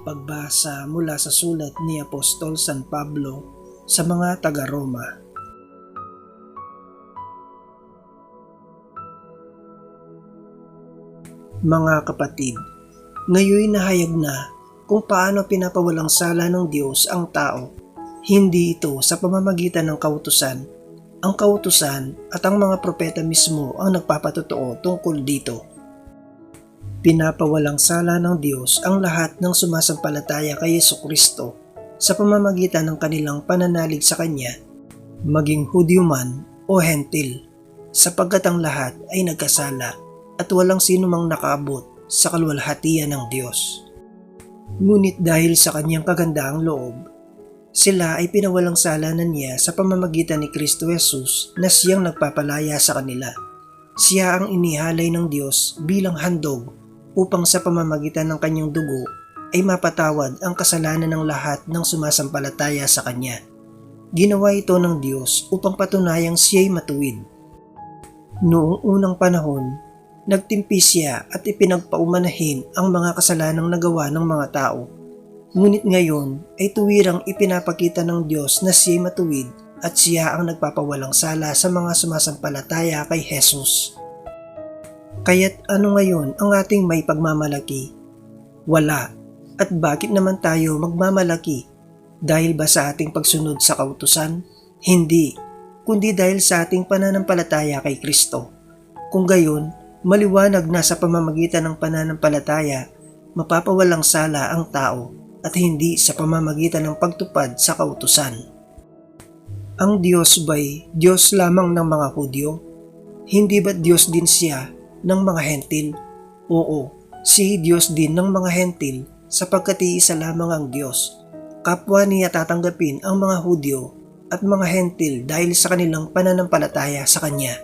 Pagbasa mula sa sulat ni Apostol San Pablo sa mga taga-Roma. Mga kapatid, ngayon nahayag na kung paano pinapawalang sala ng Diyos ang tao. Hindi ito sa pamamagitan ng kautusan. Ang kautusan at ang mga propeta mismo ang nagpapatotoo tungkol dito. Pinapawalang sala ng Diyos ang lahat ng sumasampalataya kay Yeso Kristo sa pamamagitan ng kanilang pananalig sa Kanya, maging Hudyo man o Hentil, sapagkat ang lahat ay nagkasala at walang sino mang nakaabot sa kalwalhatian ng Diyos. Ngunit dahil sa kanyang kagandaang loob, sila ay pinawalang sala na niya sa pamamagitan ni Kristo Jesus na siyang nagpapalaya sa kanila. Siya ang inihalay ng Diyos bilang handog upang sa pamamagitan ng kanyang dugo ay mapatawad ang kasalanan ng lahat ng sumasampalataya sa Kanya. Ginawa ito ng Diyos upang patunayang siya'y matuwid. Noong unang panahon, nagtimpi siya at ipinagpaumanahin ang mga kasalanang nagawa ng mga tao. Ngunit ngayon ay tuwirang ipinapakita ng Diyos na siya'y matuwid at siya ang nagpapawalang sala sa mga sumasampalataya kay Jesus. Kaya't ano ngayon ang ating may pagmamalaki? Wala. At bakit naman tayo magmamalaki? Dahil ba sa ating pagsunod sa kautusan? Hindi, kundi dahil sa ating pananampalataya kay Kristo. Kung gayon, maliwanag na sa pamamagitan ng pananampalataya, mapapawalang sala ang tao at hindi sa pamamagitan ng pagtupad sa kautusan. Ang Diyos ba'y Diyos lamang ng mga Hudyo? Hindi ba't Diyos din siya ng mga hentil? Oo, si Diyos din ng mga hentil sapagkat iisa lamang ang Diyos. Kapwa niya tatanggapin ang mga Hudyo at mga hentil dahil sa kanilang pananampalataya sa Kanya.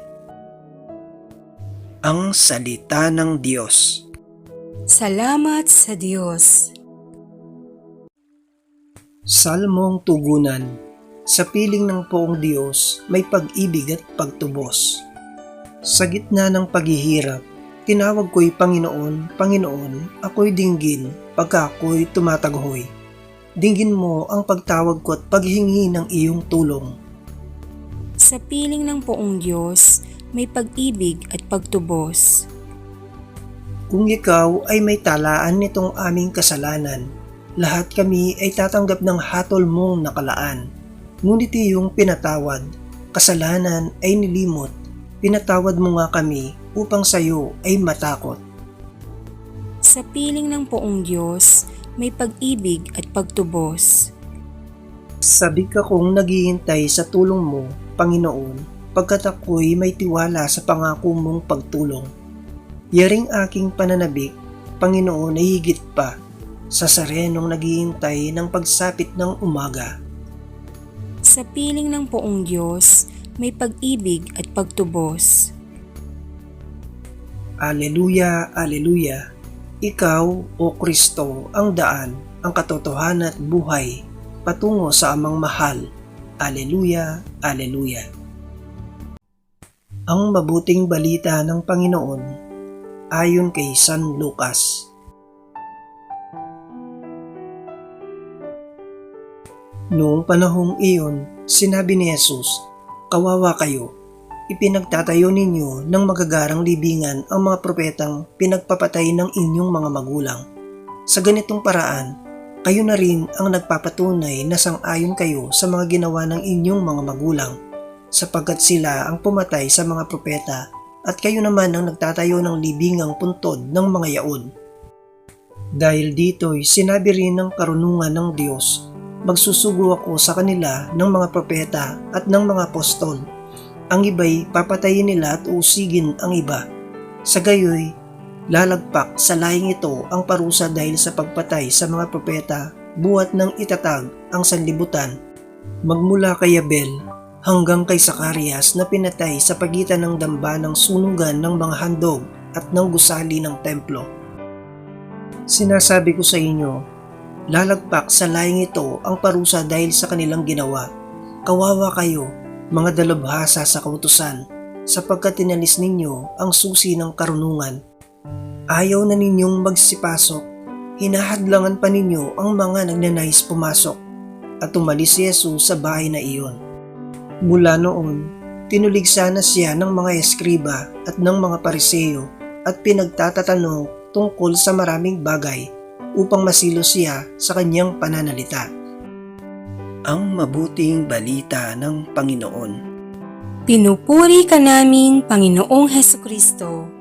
Ang Salita ng Diyos Salamat sa Diyos. Salmong Tugunan Sa piling ng poong Diyos may pag-ibig at pagtubos. Sa gitna ng paghihirap, tinawag ko'y Panginoon, Panginoon, ako'y dinggin pagka ako'y tumataghoy. Dinggin mo ang pagtawag ko at paghingi ng iyong tulong. Sa piling ng poong Diyos, may pag-ibig at pagtubos. Kung ikaw ay may talaan nitong aming kasalanan, lahat kami ay tatanggap ng hatol mong nakalaan. Ngunit iyong pinatawad, kasalanan ay nilimot, pinatawad mo nga kami upang sayo ay matakot. Sa piling ng poong Diyos, may pag-ibig at pagtubos. Sabi ka kong naghihintay sa tulong mo, Panginoon, pagkat ako'y may tiwala sa pangako mong pagtulong. Yaring aking pananabik, Panginoon ay higit pa sa sarenong naghihintay ng pagsapit ng umaga. Sa piling ng poong Diyos, may pag-ibig at pagtubos. Aleluya, Aleluya. Ikaw, O Kristo, ang daan, ang katotohanan at buhay, patungo sa amang mahal. Aleluya, Aleluya. Ang mabuting balita ng Panginoon ayon kay San Lucas. Noong panahong iyon, sinabi ni Jesus, Kawawa kayo, ipinagtatayo ninyo ng magagarang libingan ang mga propetang pinagpapatay ng inyong mga magulang. Sa ganitong paraan, kayo na rin ang nagpapatunay na sang-ayon kayo sa mga ginawa ng inyong mga magulang, sapagkat sila ang pumatay sa mga propeta at kayo naman ang nagtatayo ng libingang puntod ng mga yaon. Dahil dito'y sinabi rin ng karunungan ng Diyos, magsusugo ako sa kanila ng mga propeta at ng mga apostol. Ang iba'y papatayin nila at usigin ang iba. Sa gayoy, lalagpak sa laing ito ang parusa dahil sa pagpatay sa mga propeta buhat ng itatag ang sanlibutan. Magmula kay Abel hanggang kay Sakarias na pinatay sa pagitan ng damba ng sunugan ng mga handog at ng gusali ng templo. Sinasabi ko sa inyo, lalagpak sa laing ito ang parusa dahil sa kanilang ginawa. Kawawa kayo, mga dalubhasa sa kautusan, sapagkat tinalis ninyo ang susi ng karunungan. Ayaw na ninyong magsipasok, hinahadlangan pa ninyo ang mga nagnanais pumasok at umalis si Jesus sa bahay na iyon. Mula noon, tinuligsa na siya ng mga eskriba at ng mga pariseyo at pinagtatatanong tungkol sa maraming bagay upang masilo siya sa kanyang pananalita. Ang mabuting balita ng Panginoon. Pinupuri ka namin, Panginoong Heso Kristo.